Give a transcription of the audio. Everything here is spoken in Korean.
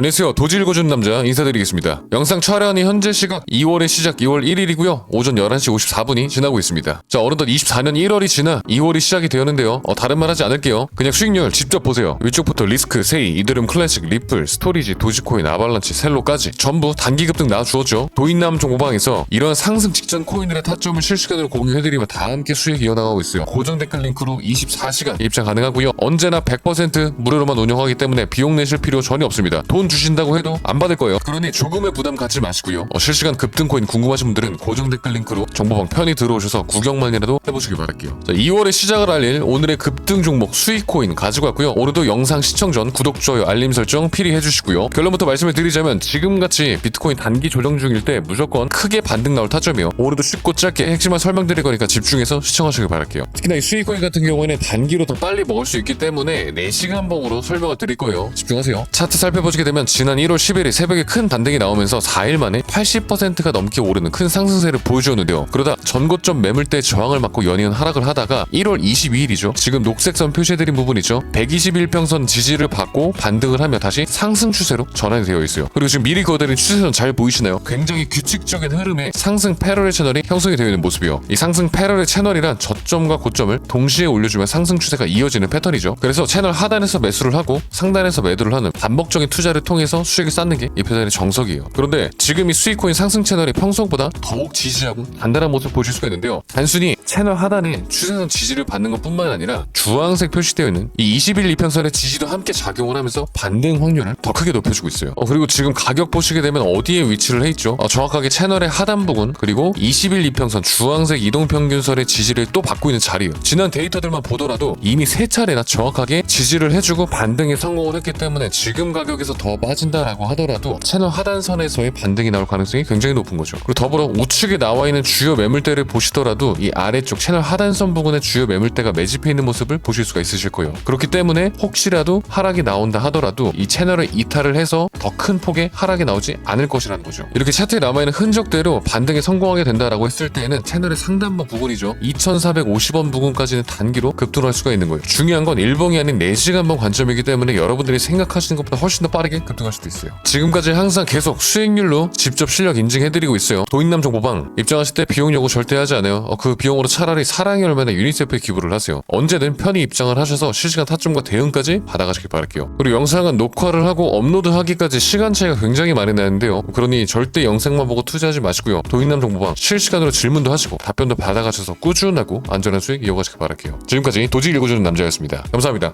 안녕하세요. 도지 읽어주는 남자 인사드리겠습니다. 영상 촬영이 현재 시각 2월의 시작 2월 1일이고요. 오전 11시 54분이 지나고 있습니다. 자, 어느덧 24년 1월이 지나 2월이 시작이 되었는데요. 어, 다른 말 하지 않을게요. 그냥 수익률 직접 보세요. 위쪽부터 리스크, 세이, 이드름 클래식, 리플, 스토리지, 도지코인, 아발란치, 셀로까지 전부 단기 급등 나와주었죠. 도인남 정보방에서 이런 상승 직전 코인들의 타점을 실시간으로 공유해드리며 다 함께 수익 이어나가고 있어요. 고정 댓글 링크로 24시간 입장 가능하고요. 언제나 100% 무료로만 운영하기 때문에 비용 내실 필요 전혀 없습니다. 돈 주신다고 해도 안 받을 거예요. 그러니 조금의 부담 갖지 마시고요. 어, 실시간 급등 코인 궁금하신 분들은 고정 댓글 링크로 정보방 편히 들어오셔서 구경만이라도 해보시길 바랄게요. 자, 2월에 시작을 알릴 오늘의 급등 종목 수익 코인 가지고 왔고요. 오늘도 영상 시청 전 구독, 좋아요, 알림 설정 필히 해주시고요. 결론부터 말씀을 드리자면 지금같이 비트코인 단기 조정 중일 때 무조건 크게 반등 나올 타점이요. 오늘도 쉽고 짧게 핵심만 설명드릴 거니까 집중해서 시청하시길 바랄게요. 특히나 이 수익 코인 같은 경우에는 단기로 더 빨리 먹을 수 있기 때문에 4시간 봉으로 설명을 드릴 거예요. 집중하세요. 차트 살펴보시게 되면 지난 1월 10일 새벽에 큰 반등이 나오면서 4일 만에 80%가 넘게 오르는 큰 상승세를 보여주었는데요. 그러다 전고점 매물대 저항을 맞고 연이은 하락을 하다가 1월 22일이죠. 지금 녹색선 표시해드린 부분이죠. 121평선 지지를 받고 반등을 하며 다시 상승 추세로 전환이 되어 있어요. 그리고 지금 미리 그어드린 추세선 잘 보이시나요? 굉장히 규칙적인 흐름의 상승 패러렐 채널이 형성이 되어 있는 모습이요. 이 상승 패러렐 채널이란 저점과 고점을 동시에 올려주면 상승 추세가 이어지는 패턴이죠. 그래서 채널 하단에서 매수를 하고 상단에서 매도를 하는 반복적인 투자를 통해서 수익을 쌓는 게 이 패턴의 정석이에요. 그런데 지금 이 수익코인 상승 채널이 평소보다 더욱 지지하고 단단한 모습을 보실 수가 있는데요. 단순히 채널 하단에 추세선 지지를 받는 것 뿐만 아니라 주황색 표시되어 있는 이 21, 2편선의 지지도 함께 작용을 하면서 반등 확률을 더 크게 높여주고 있어요. 어, 그리고 지금 가격 보시게 되면 어디에 위치를 해 있죠? 어, 정확하게 채널의 하단 부분 그리고 21, 2편선 주황색 이동평균선의 지지를 또 받고 있는 자리예요. 지난 데이터들만 보더라도 이미 세 차례나 정확하게 지지를 해주고 반등에 성공을 했기 때문에 지금 가격에서 더 빠진다라고 하더라도 채널 하단선에서의 반등이 나올 가능성이 굉장히 높은 거죠. 그리고 더불어 우측에 나와 있는 주요 매물대를 보시더라도 이 아래쪽 채널 하단선 부분의 주요 매물대가 매집해 있는 모습을 보실 수가 있으실 거예요. 그렇기 때문에 혹시라도 하락이 나온다 하더라도 이 채널을 이탈을 해서 더 큰 폭의 하락이 나오지 않을 것이라는 거죠. 이렇게 차트에 남아 있는 흔적대로 반등에 성공하게 된다라고 했을 때에는 채널의 상단부 부분이죠. 2450원 부분까지는 단기로 급등할 수가 있는 거예요. 중요한 건 일봉이 아닌 4시간번 관점이기 때문에 여러분들이 생각하시는 것보다 훨씬 더 빠르게 급등할 수도 있어요. 지금까지 항상 계속 수익률로 직접 실력 인증해드리고 있어요. 도인남 정보방 입장하실 때 비용 요구 절대 하지 않아요. 어, 그 비용으로 차라리 사랑의 얼마나 유니세프에 기부를 하세요. 언제든 편히 입장을 하셔서 실시간 타점과 대응까지 받아가시길 바랄게요. 그리고 영상은 녹화를 하고 업로드하기까지 시간 차이가 굉장히 많이 나는데요. 그러니 절대 영상만 보고 투자하지 마시고요. 도인남 정보방 실시간으로 질문도 하시고 답변도 받아가셔서 꾸준하고 안전한 수익 이어가시길 바랄게요. 지금까지 도지 읽어주는 남자였습니다. 감사합니다.